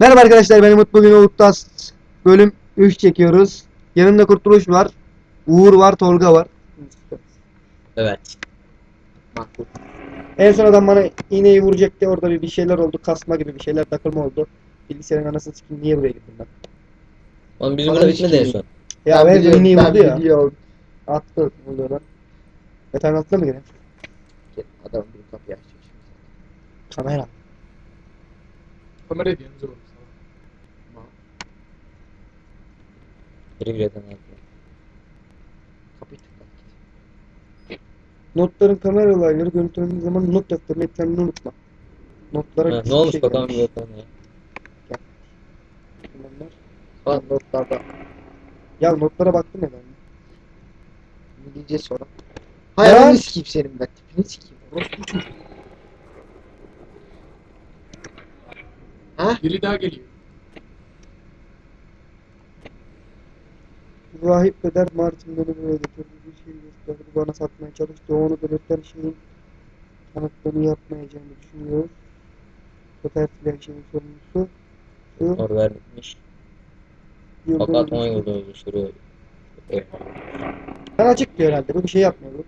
Merhaba arkadaşlar ben Umut bugün Uluktas bölüm 3 çekiyoruz. Yanımda Kurtuluş var. Uğur var, Tolga var. Evet. Makul. En son adam bana iğneyi vuracaktı. Orada bir, bir şeyler oldu. Kasma gibi bir şeyler takılma oldu. Bilgisayarın anasını sikeyim niye buraya gittim ben? Oğlum bizim burada bitmedi en son. Ya ben, biliyorum, iğneyi ben vurdu ya. biliyorum. Attı oluyor lan. Yatağın altında mı gene? Adam bir kapıyı açıyor. Kamera. Kamera diyorsunuz oğlum sana. Geri. Kapıyı tıklat. Notların kamera olayları görüntülendiği zaman not defterinin ekranını unutma. Notlara Ha, ne olmuş şey bakalım bir bakalım ya. Bunlar- Falan notlarda Ya notlara baktım ya ben. İngilizce sonra. Hayır onu sikeyim senin ben. Tipini sikeyim. Orospu çocuk. Ha? Biri daha geliyor. Rahip Peder Martin beni buraya getirdi. Bir şey gösterdi. Bana satmaya çalıştı. Onu belirten şeyin kanıtlarını yapmayacağını düşünüyor. Peder filan şeyin sorumlusu. Şu Or vermiş. Fakat 10 düştü. yılda bir sürü. Evet. Açık diyor herhalde. Bu bir şey yapmıyor bu.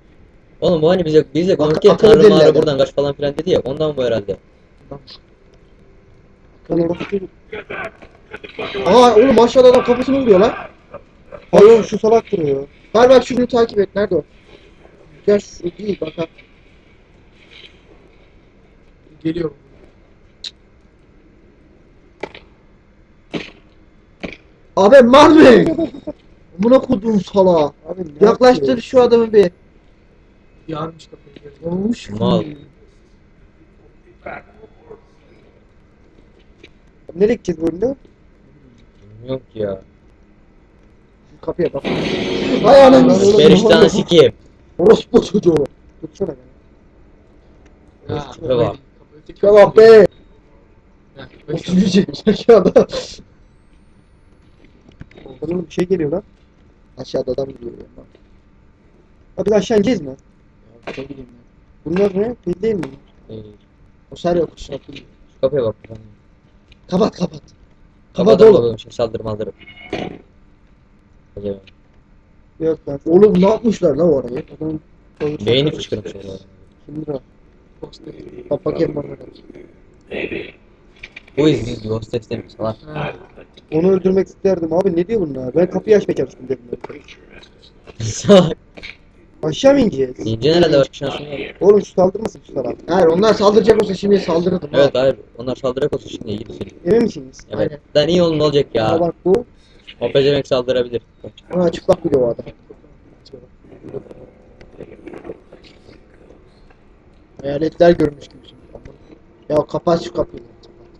Oğlum bu hani bize bizle konuşurken akıllı tanrı mağara buradan kaç falan filan dedi ya ondan bu herhalde. Orası değil. Aa oğlum aşağıda adam kapısını vuruyor lan. Hayır şu salak duruyor. Ver bak şunu takip et. Nerede o? Gel şu değil bak ha. Geliyor. Abi mı? Buna kodum sala. Abi ne Yaklaştır yapıyor? şu adamı bir. Yarmış kapıyı. Olmuş Mal. Nereye gideceğiz bu oyunda? Ki ya. Kapıya bak. Hay anam. Oğlum, Periştahını sikeyim. Orospu çocuğu. Tutsana beni. Ya, Kapıya bak. kapıyı tek- Ya bak be. Ya, beş- çocuk aşağıda. Oğlum bir şey geliyor lan. Aşağıda adam gidiyor ya. Abi aşağı ineceğiz mi? Ya, ne bileyim ben. Bunlar ne? Belli değil mi? Ee, O sarı kutusuna. Şu kapıya bak. Kapat kapat. Kapat Kapat oğlum. oğlum. Şimdi saldır maldır. Acaba. Yok lan. Oğlum ne yapmışlar la oraya? Adam koymuş. Beyni fışkırmış orada. Kimdir o? bakayım bana. Bu iz diyor. Hostes demiş salak. Onu öldürmek isterdim. Abi ne diyor bunlar? Ben kapıyı açmaya çalıştım dedim. Salak. Aşağı mı ineceğiz? İnce nerede şansın yok. Oğlum şu saldırmasın şu salak. Hayır onlar saldıracak olsa şimdi saldırırdım. Evet hayır. Onlar saldıracak olsa şimdi iyi düşün. Emin misiniz? Evet. Aynen. Lan iyi oğlum ne olacak Ama ya. bak bu. O pezevenk saldırabilir. Ona çıplak biliyor o adam. Hayaletler görmüş gibi şimdi. Ya kapat şu kapıyı.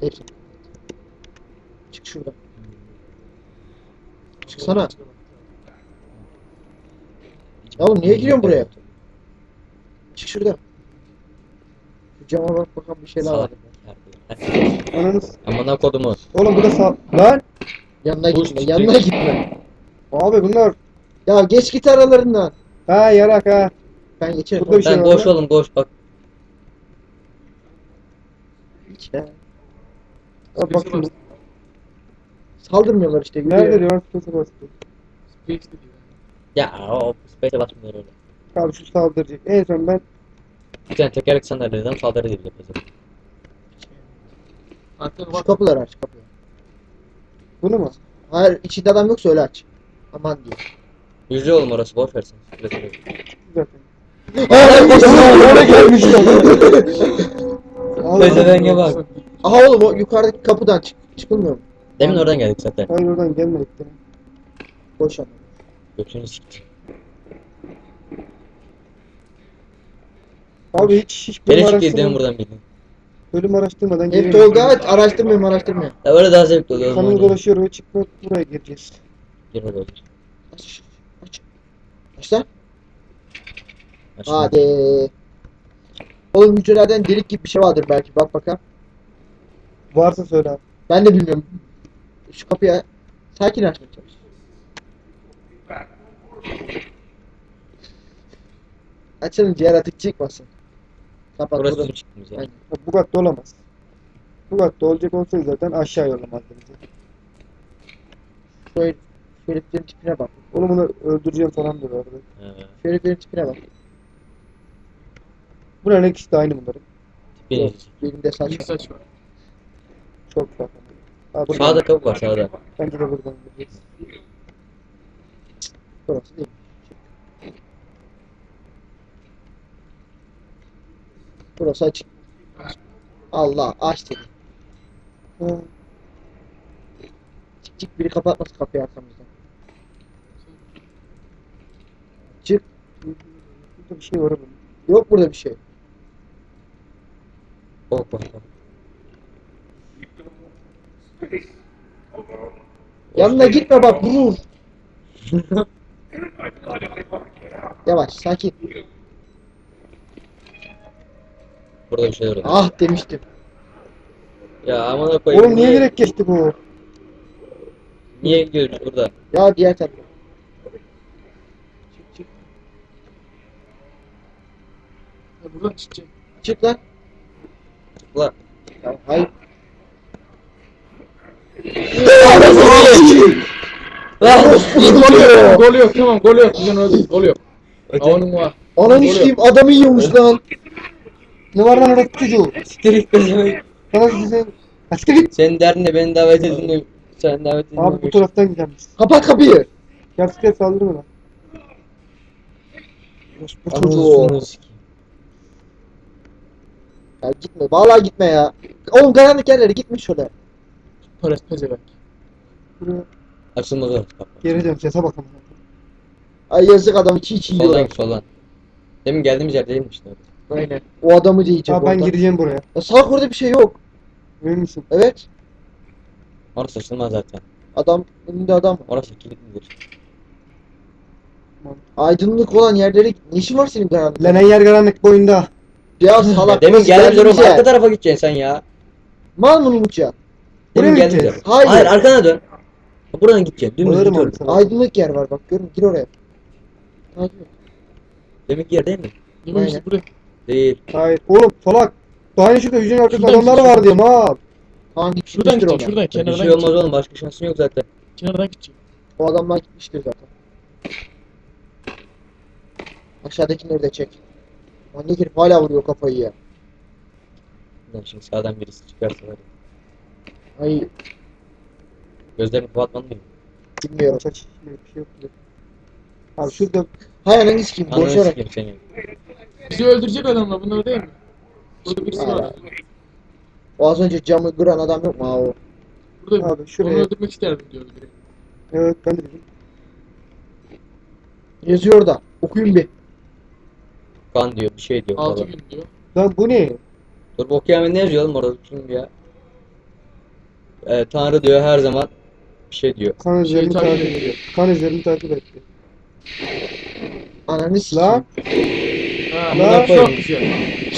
Hepsini. Çık şuradan. Çıksana. Ya oğlum niye giriyorsun buraya? Çık şuradan. Şu cama bak bakalım bir şeyler var. Ananız. Amına kodumu. Oğlum bu da sağ... Lan! Yanına Boş gitme, yanına gitme. Abi bunlar... Ya geç git aralarından. Ha yarak ha. Ben geçerim. Burada bir şey var koş mı? oğlum koş bak. Hiç ya. Abi bak şimdi. Saldırmıyorlar işte. Nerede diyor? Space'e bastı. Space diyor. Ya o space'e basmıyor öyle. Abi şu saldıracak. En son ben... Bir tane tekerlek sandalyeden saldırı pezevenk. Arkana Şu bak. kapıları aç kapıyı. Bunu mu? Hayır içinde adam yoksa öyle aç. Aman diye. Hücre oğlum orası boş versin. Oraya gelmiş Pezevenge bak. Aha oğlum o yukarıdaki kapıdan çık çıkılmıyor mu? Demin oradan geldik zaten. Hayır oradan gelmedik. de. Boş ama. Götünü sikti. Abi hiç hiç Beni sikti demin araştırmadan, buradan bildin. Bölüm araştırmadan Hep geliyorum. Tolga aç araştırmıyorum araştırmıyorum. Ya öyle daha zevkli oluyor. Kanal oğlum. dolaşıyor ve çıkmak buraya gireceğiz. Girme böyle. Aç. Aç. Aç lan. Açma. Hadi. Oğlum hücrelerden delik gibi bir şey vardır belki. Bak bakalım. Varsa söyle abi. Ben de bilmiyorum. Şu kapıyı sakin açmaya çalış. Açılınca yaratık çıkmasın. Kapat Burası bunu. bizim çıktığımız yer. Aynen. Bu kadar olamaz. Bu katta olacak olsaydı zaten aşağı yollamazdı bizi. Şu heriflerin tipine bak. Onu bunu öldüreceğim falan diyor orada. He. Şu heriflerin tipine bak. Bunların ikisi de aynı bunların. Birinde saç var. saç var. Çok farklı. Ha, buradan- Sağda kapı var sağda. Bence de buradan gideceğiz. Burası değil. Burası açık. Allah aç dedi. Çık çık biri kapatmasın kapıyı arkamızdan. Çık. burada bir şey var bunun. Yok burada bir şey. Bak bak bak. Yanına gitme bak vurur. Yavaş sakin. Burada bir şeyler oluyor. Ah demiştim. Ya amına koyayım. Oğlum niye direkt geçti bu? Niye gidiyoruz burada? Ya diğer tarafa. Çık çık. Ya buradan çıkacak. Çık lan. Ulan. Ya, hayır. Lan! gol yok. Gol yok tamam gol yok. Bugün öldük. Gol yok. Onun var. Ananı sikeyim adamı yiyormuş lan. Ne var lan orada çocuğu? Siktir git be. Sana size... Git. Senin derdin de beni davet edin. Sen davet edin. Abi bu taraftan gidelim biz. Kapat kapıyı. Gerçekten saldırma lan. Bu çocuğu. Ya gitme. Vallahi gitme ya. Oğlum karanlık yerlere gitme şöyle. Paras pezevenk. Buraya Açılmaz orası kapı. geri dön. Sese bakalım. Ay yazık adam çiğ çiğ yiyor. git soldan. Demin geldiğimiz yer değil mi işte? Aynen. O adamı diyeceğim Abi ben gireceğim buraya. Ya salak orada bir şey yok. Emin misin? Evet. Orası açılmaz zaten. Adam önünde adam var. Orası kilitlidir. Aydınlık olan yerlere. Ne işin var senin karanlık? Lan en yer karanlık boyunda. Ya salak. Demin burası geldiğimiz yer oğlum. geldiğimiz Arka tarafa gideceksin sen ya. Mal mı unutuyor? Buraya Demin mı gideceğiz? Hayır. Hayır arkana dön. Buradan gideceksin. Dümdüz abi orada. sana. Aydınlık yer var bak görün gir oraya. Takip et. Yer değil mi? Yemin işte buraya. Değil. Hayır. Oğlum salak. Daha önce şurada yüzünün arkasında Şuradan adamlar gideceğim. var diyorum ha. Tamam git Şuradan gitmiştir gidecek. ona. Şuradan Bir kenardan şey olmaz gidecek. oğlum. Başka şansın yok zaten. Kenardan gidecek. O adamlar gitmiştir zaten. Aşağıdakileri de çek. Manyak herif hala vuruyor kafayı ya. Lan Şimdi sağdan birisi çıkarsa ya. Ay Gözlerini kapatman mı? bilmiyorum. Aç aç. Bir şey yok. Abi şurada Hay ananı sikeyim Ananı boşarak. sikeyim seni. Bizi öldürecek adamlar bunlar değil mi? Burada birisi Aa. var. O az önce camı kıran adam yok mu? Ha o. Burada Abi Onu şuraya. öldürmek isterdim diyordu biri. Evet ben de dedim. Yazıyor orada. Okuyun bir. Kan diyor bir şey diyor. 6 falan. gün diyor. Lan bu ne? Dur bu okuyamayan ne yazıyor oğlum orada şimdi ya? Ee, Tanrı diyor her zaman bir şey diyor. Kan izlerini Şeytan takip gibi. ediyor. Kan izlerini takip etti. Ananı sikeyim. Bunlar çok güzel.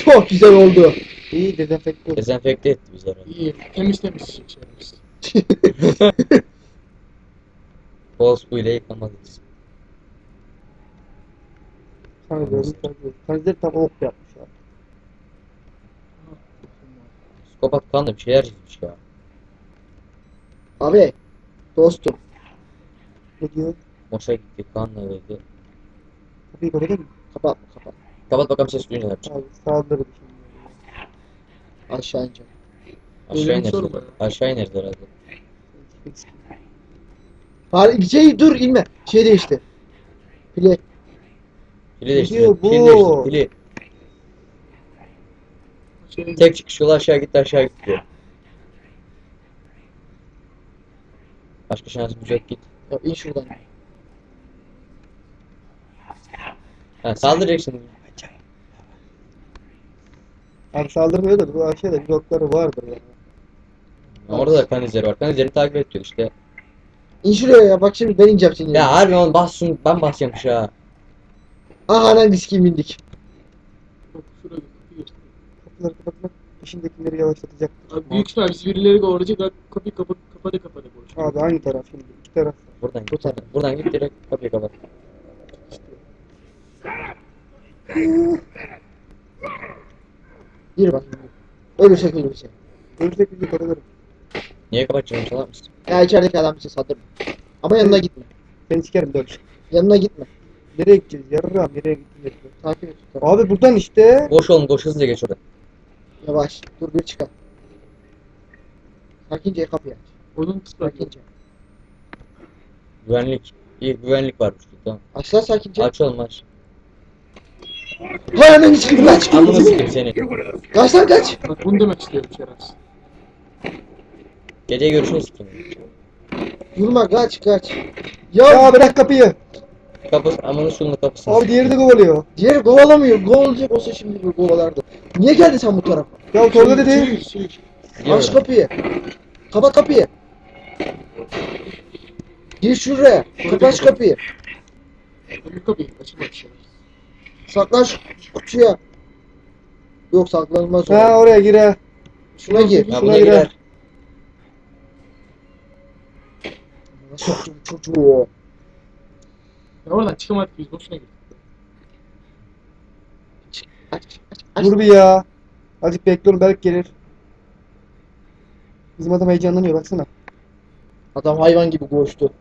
Çok güzel oldu. İyi dezenfekte oldu. Dezenfekte etti bizleri. İyi. Temiz temiz şey şeyimiz. Bol suyla yıkamalıyız. Kan etti. Kan izleri tam ok yapmış abi. Psikopat kan da bir şeyler çizmiş ya. Abi. Dostum. Ne diyor? Moşa gitti kanla öldü. Kapıyı kapatır mı? Kapat kapat. Kapat bakalım ses duyunca ne yapacak. Abi saldırdı şimdi. Aşağı ineceğim. Aşağı Öyle bir. Aşağı ineriz herhalde. Bari şey dur inme. Şey değişti. Pili. Pili değiştir. diyor bu? Pili değiştir. Pili. Şey, Tek çıkış yolu aşağı gitti aşağı gitti. Başka şansımız yok git. Ya in şuradan. Ha, saldıracaksın. Abi saldırmıyor da bu aşağıda blokları vardır ya. Orada da kan izleri var. Kan izlerini takip et diyor işte. İn şuraya ya bak şimdi ben ineceğim seni. Ya harbi oğlum bas şunu ben basacağım şu ha. Aha ananı sikeyim indik. Yok, şurada bir kapı geçti. Kapıları kapatmak peşindekileri yavaşlatacak. Abi büyük ihtimal bizi birileri kovalayacak. Abi kapıyı kapa kapata kapata konuşuyor. Abi hangi taraf şimdi? İki taraf. Buradan Bu git. taraf. Buradan git direkt kapıyı kapat. Gir bak. Öyle şekilde bir şey. Görürsek bizi korularım. Niye kapatacağım salak mısın? Ya içerideki adam bizi saldırma. Ama yanına gitme. Seni sikerim dövüş. Yanına gitme. Nereye gideceğiz? Yarram nereye gideceğiz? Takip et. Abi buradan işte. Koş oğlum koş hızlıca geç orada. Yavaş. Dur bir çıkar. Sakince kapıyı aç. Onun tıkla. Sakince. Güvenlik. İyi güvenlik varmış burada. Aç lan sakince. Aç oğlum aç. Hay ananı sikeyim kaç. Amına sikeyim seni. Kaç lan kaç. Bak bunu demek istiyorum şerefsiz. Gece görüşürüz sikeyim. Durma kaç kaç. Ya, Ya bırak kapıyı. Kapı amına şunun kapısını. Abi diğeri de kovalıyor. diğeri kovalamıyor. Kovalayacak olsa şimdi bir kovalardı. Niye geldin sen bu tarafa? Ya Tolga dedi. Aç kapıyı. Kapat kapıyı. Gir şuraya. Kapat kapıyı. Kapıyı açılma bir Saklan şu kutuya. Yok saklanmaz o. Ha oraya gir ha. Şuna gir. Şuna buna girer. girer. Soktum çocuğu. Ya oradan çıkamadık biz boşuna gittik. Dur bir ya. Azıcık bekliyorum belki gelir. Bizim adam heyecanlanıyor baksana. Adam hayvan gibi koştu.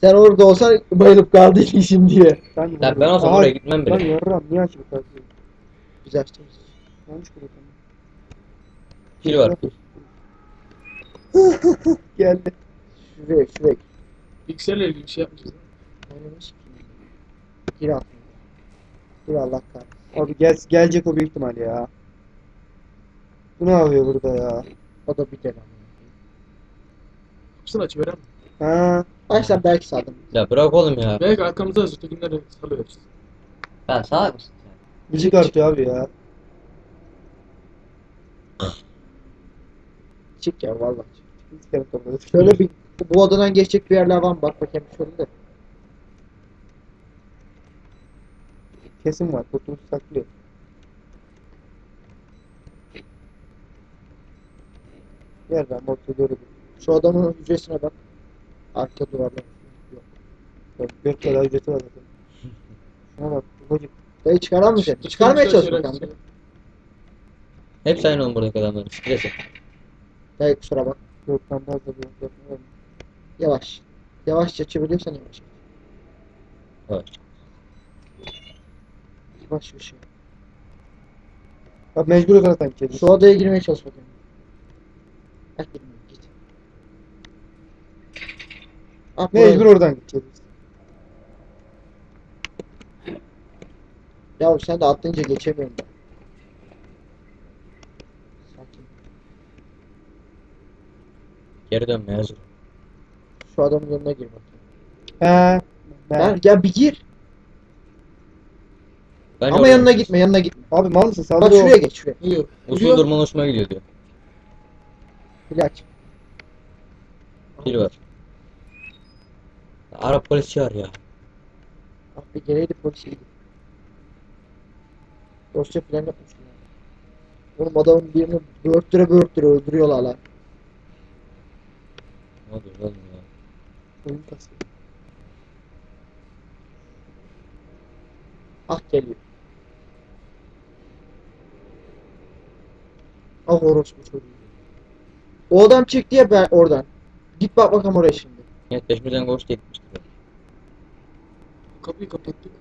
Sen orada olsan bayılıp kaldın işin diye. Ben, Ya ben olsam oraya gitmem bile. yarram niye açıp kalkıyor? Güzel açtınız. Yanlış bırakalım. Pil var. Geldi. Şuraya şuraya. Bilgisayarla ilgili bir şey yapmayacağız. Ananı sikeyim. Gir altına. Gir Allah kahretsin. Abi gel, gelecek o büyük ihtimal ya. Bu ne yapıyor burada ya? O da bir dönem. Kapısını açıveren. Ha, Baştan belki saldım. Ya bırak oğlum ya. Belki arkamızda hazır. Tekinleri salıyoruz. Ben salak mısın müzik artıyor abi ya. Çık ya vallahi. Hiç. Şöyle bir bu odadan geçecek bir yerler var mı? Bak bakayım şöyle de. Kesin var. Kurtuluş saklıyor. Gel ben doğru bir- Şu adamın hücresine bak. Arka duvarda. Yok. Bak, Dört kere ücreti var zaten. Şuna bak. Ufacık. Dayı çıkaramayacak. Çıkarmaya çalış bakalım. bir. Hepsi aynı oğlum buradaki adamların. Sikresin. Dayı kusura bak. Dörtten fazla bir yapma. Yavaş. Yavaşça çeviriyorsan yavaş. Evet. Yavaş bir şey. Abi mecbur zaten gideceğiz. Şu odaya girmeye çalış bakayım. Bak girme git. Ah, Mecbur oradan gideceğiz. Ya sen de atlayınca geçemiyorum ben. Sakin. Geri dönmeye hazır. Şu adamın yanına gir bakayım. He. Ben. Gel bir gir. Bence Ama yanına gitme yanına gitme. Abi mal mısın? Bak Saldırı şuraya geç şuraya. Yok. Usul durman hoşuma gidiyor diyor. İlaç. Pil var. Arap polisi var ya. Bir gereydi polis iyiydi. Dosya falan yapmışlar. Oğlum adamın birini böğürttüre böğürttüre öldürüyorlar lan. Ne oluyor oğlum ya? Oyun kasıyor. Ah geliyor. Ah orospu çocuğu. O adam çıktı ya ben oradan. Git bak bakalım oraya şimdi. Ya peşimizden koş diye gitmiştir. Kapıyı kapattık.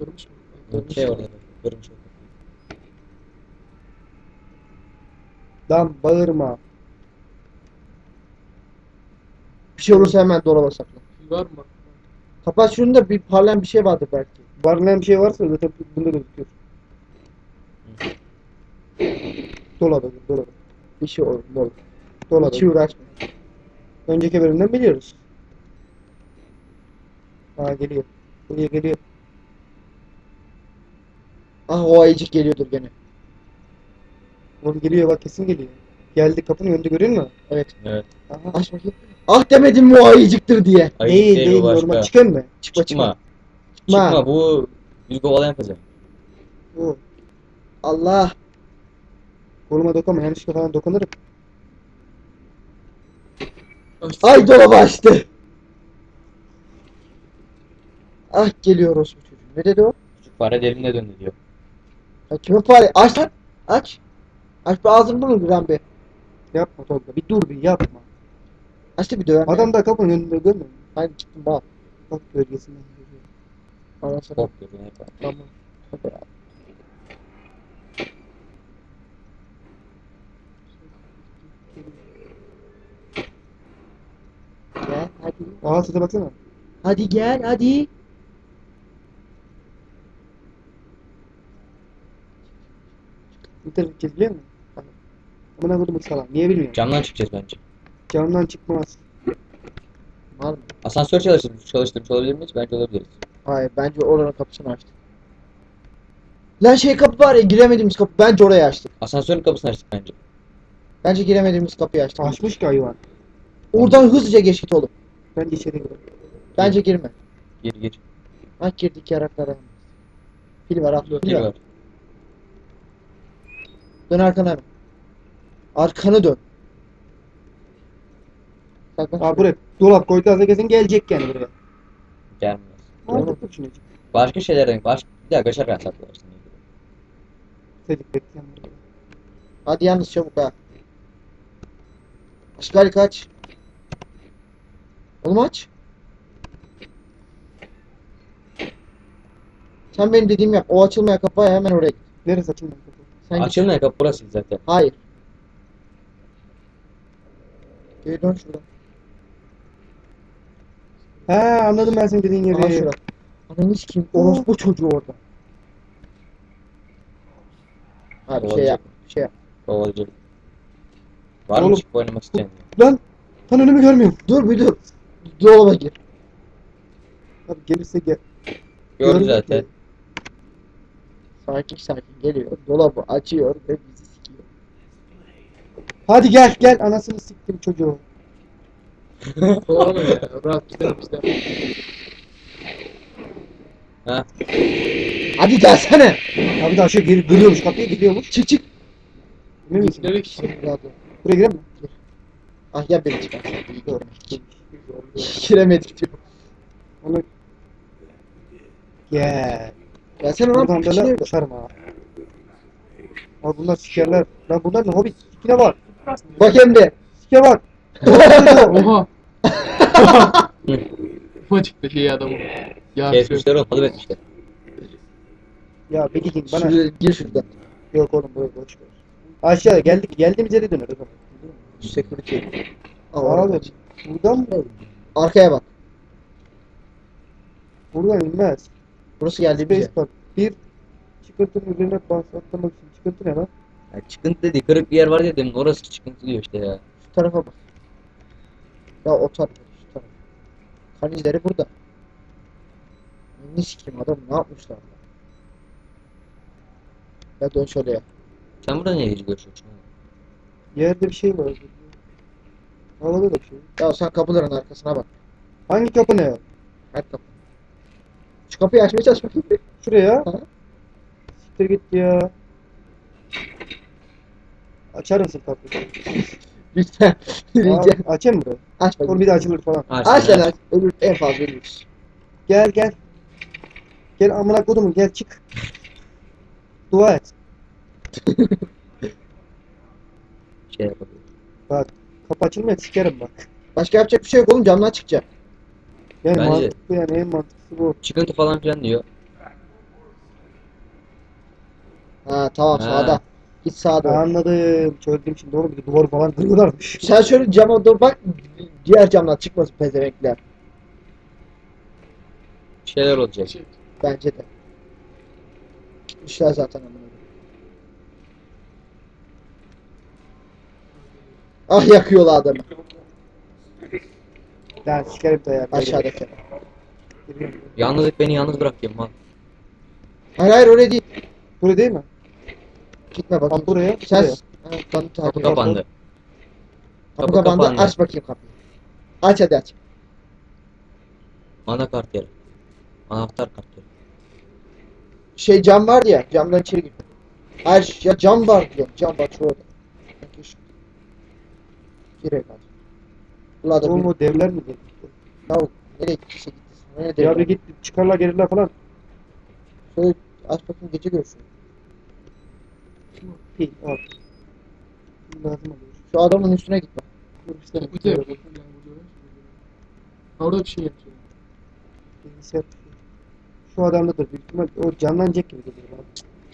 Görmüş mü? Bir şey orada. Görmüş orada. Lan bağırma. Bir şey olursa hemen dolaba sakla. Var mı? Kapat şunu da bir parlayan bir şey vardır belki. Barlayan bir şey varsa zaten bunda gözüküyor. Dolaba gir, dolaba. Bir şey olur. olur. Dolaba. Hiç uğraşma. Önceki bölümden biliyoruz. Aa geliyor. Buraya geliyor. Ah o ayıcık geliyordur gene. Oğlum geliyor bak kesin geliyor. Geldi kapının önünde görüyor musun? Evet. Evet. Aha. Aç bakayım. Ah demedim mi o ayıcıktır diye. Hayır değil değil, başka. normal. Çıkın mı? Çıkma çıkma. Çıkma. Çıkma. Çıkma bu yüz kovalayan kızı. Bu. Allah. Koluma dokunma. Yanlışlıkla falan dokunurum. Ay dolabı açtı. Ah geliyor orospu çocuğu. Ne dedi o? Küçük fare delimine döndü diyor. Ya kimin fare? Aç lan. Aç. Aç bir ağzını bunu bir bir. Yapma Tolga. Bir dur bir yapma. Açtı bir döver. Adam da kapının önünde görmüyor musun? Ben gittim bak. Bak bölgesinden geliyor. Ondan sonra Korkuyorum hep. tamam. Hadi ya. Gel hadi. Aa size baksana. Hadi gel hadi. İnternet biliyor musun? Amına kodumu salam. Niye bilmiyorum. Camdan çıkacağız bence. Camdan çıkmaz. Var mı? Asansör çalıştırmış, çalıştırmış olabilir miyiz? Bence olabiliriz. Hayır bence oranın kapısını açtık. Lan şey kapı var ya giremediğimiz kapı. Bence orayı açtık. Asansörün kapısını açtık bence. Bence giremediğimiz kapıyı açtık. Açmış ki hayvan. Oradan hızlıca geç git oğlum. Bence içeri girelim. Bence girme. Gir gir. Bak girdik yaraklara. Pil var. Yok, Pil Gir var. var. Dön arkana. Arkanı dön. Bak bak. Aa buraya dolap koydu kesin gelecek yani buraya. Gelmez. Mantıklı düşünecek. Başka şeylerden baş bir daha kaçar ben saklarsın. Bekleyen burada. Hadi yalnız çabuk ha. Aşkali kaç. Oğlum aç. Sen benim dediğimi yap. O açılmaya kapaya hemen oraya git. Neresi açılmıyor kapı? Sen git. Kapı burası zaten. Hayır. Geri dön şuradan. Ha anladım ben senin dediğin Aha yeri. şura. Ananı sikeyim. Orospu çocuğu orada. Ha bir şey yap. Bir şey yap. Kovalayacak. Var Oğlum. mı çıkıp oynamak isteyen? Lan lan önümü görmüyorum. Dur bir dur. Dolaba gir. Abi gelirse gel. Görmüyor zaten. ki. Sakin sakin geliyor. Dolabı açıyor ve bizi sikiyor. Hadi gel gel anasını siktim çocuğu. Oğlum ya. Rahat gidelim işte. Ha? Hadi gelsene. Abi daha şey geri kırıyormuş kapıya gidiyormuş. Çık çık. Emin misin? Demek ol. Buraya girer mi? Ah ya beni çıkar. Dur. Giremedik diyor. Onu Gel. Gelsene lan. Buradan Piçine böyle uçarım ha. Abi bunlar sikerler. Lan bunlar ne hobbit? Sikine bak. Bak hem de. Sike bak. Oha. Ufacık da şey adamı. Ya Kesmişler oğlum. Alıp etmişler. ya peki ki bana Şuraya gir şuradan. yok oğlum böyle boş ver. Aşağıya geldik geldiğimiz yere döneriz. Security. Aa. Abi buradan mı? Arkaya bak. Buradan inmez. Burası yer. Space bak. Bir çıkıntının üzerine bas atlamak için çıkıntı ne lan? Ya çıkıntı dedi. Kırık bir yer var demin. Orası çıkıntı diyor işte ya. Şu tarafa bak. Ya o tarafa. Şu tarafa. Kan izleri burada. Ne sikeyim adam ne yapmışlar lan? Ya dön şöyle ya. Sen burada niye görüşüyorsun? Yerde bir şey var. Havada da bir şey. Ya sen kapıların arkasına bak. Hangi kapı ne? Her kapı. Şu kapıyı açmaya çalış bakayım. bir. Şuraya. Hı. Siktir git ya. Açar mısın kapıyı? Lütfen. Rica. Abi, açayım mı burayı? Aç Oğlum bakayım. bir de açılır falan. Aç Aç lan aç. Ölür, en fazla ölürüz. Gel gel. Gel amına kodumun gel çık. Dua et. Şey yapalım. Kapı açılmıyor sikerim bak. Başka yapacak bir şey yok oğlum camdan çıkacak. Yani Bence- mantıklı yani en mantıklısı bu. Çıkıntı falan filan diyor. Ha tamam Ha. sağda. Git sağa doğru. Anladım. Çözdüm şimdi oğlum bir de duvarı falan kırıyorlarmış. Sen şöyle cama dur bak. Diğer camdan çıkmasın pezevenkler. Bir şeyler olacak. Bence de. Gitmişler zaten amına koyayım. Ah yakıyorlar adamı. Lan sikerim dayak. Aşağıdaki. Yalnızlık beni yalnız bırak ya mal. Hayır hayır oraya değil. Buraya değil mi? Gitme. Bak buraya. Sen buraya. Ha, kanı takip Kapı kapandı. Kapı kapı kapandı. kapandı. Aç bakayım kapıyı. Aç hadi aç. Anakart yeri. Anahtar kart yeri. Şey cam var ya. Camdan içeri gir. Hayır ya cam var diyorum. Cam var şurada. Gir evladım. Ulan da o devler mi? geldi? yavuk. Nereye gittiyse gitti. Nereye Ya devre? bir git çıkarlar gelirler falan. Şöyle aç bakayım gece görüşürüz. İyi al. Lazım oluyor. Şu adamın üstüne git bak. İşte. Bu da yapıyor. Orada bir şey yapıyor. Bilgisayar tutuyor. Şu adamdadır büyük ihtimal. O canlanacak gibi geliyor bana.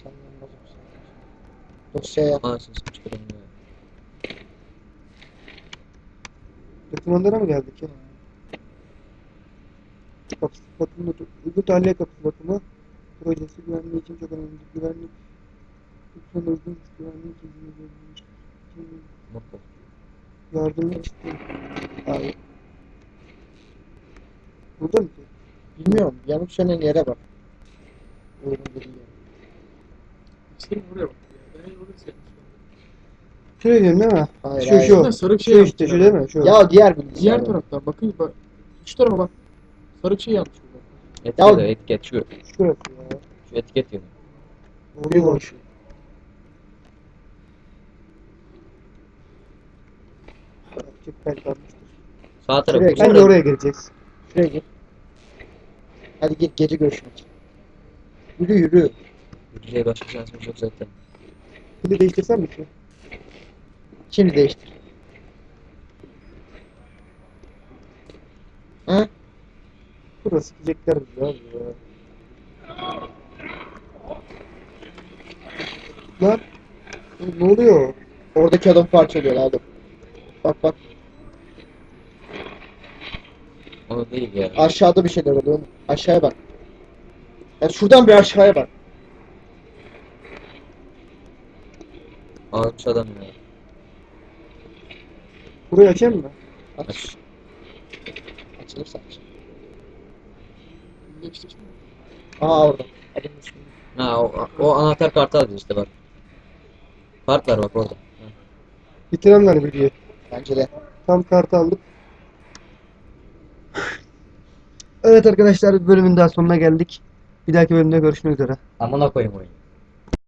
Canlanmaz o sen. Dosyaya Anasını sıçtırın ya. Dokümanlara mı geldik ya? Kapısı bakımı, uygun tahliye kapısı bakımı projesi güvenliği için çok önemli. Güvenlik, lütfen uygun güvenlik izni verilmiş. Mutlu. Yardım istiyorum. Hayır. Burada mı? ki? bilmiyorum. Yanıp sönen yere bak. Uygun bir yer. İstedim oraya bak. Ben orada sevdim. Şuraya diyorsun değil mi? Hayır, Şu, hayır. şu. Şurada sarı şey Şu yapmış işte şu ya. değil mi? Şu. Ya diğer bilgisayar. Diğer taraftan bakın bak. Şu tarafa bak. Sarı şey yapmış burada. Etiket, Ya- etiket şu. Şurası ya. Şu etiket gibi. Bir Oluyor. boş. Sağ tarafı. Şuraya- bu Ben de tarafı. oraya gireceğiz. Şuraya git. Hadi git gece görüşmek. Yürü yürü. Yürüyeceğe başka şansımız yok zaten. Pili değiştirsem mi ki? Şimdi değiştir. Ha? Burası abi ya. Lan. Ne oluyor? Oradaki adam parçalıyor adam. Bak bak O değil ya. aşağıda bir şeyler oluyor. Aşağıya bak. Ya şuradan bir aşağıya bak. Ağaç adam ya. Burayı açayım mı? Aç. Aç. Açılırsa aç. Aa orada. Ha o, o anahtar kartı alacağız işte bak. Kart var bak orada. Bitirenler videoyu. Bence de. Tam kartı aldık. Evet arkadaşlar bir bölümün daha sonuna geldik. Bir dahaki bölümde görüşmek üzere. Amına koyayım oyunu.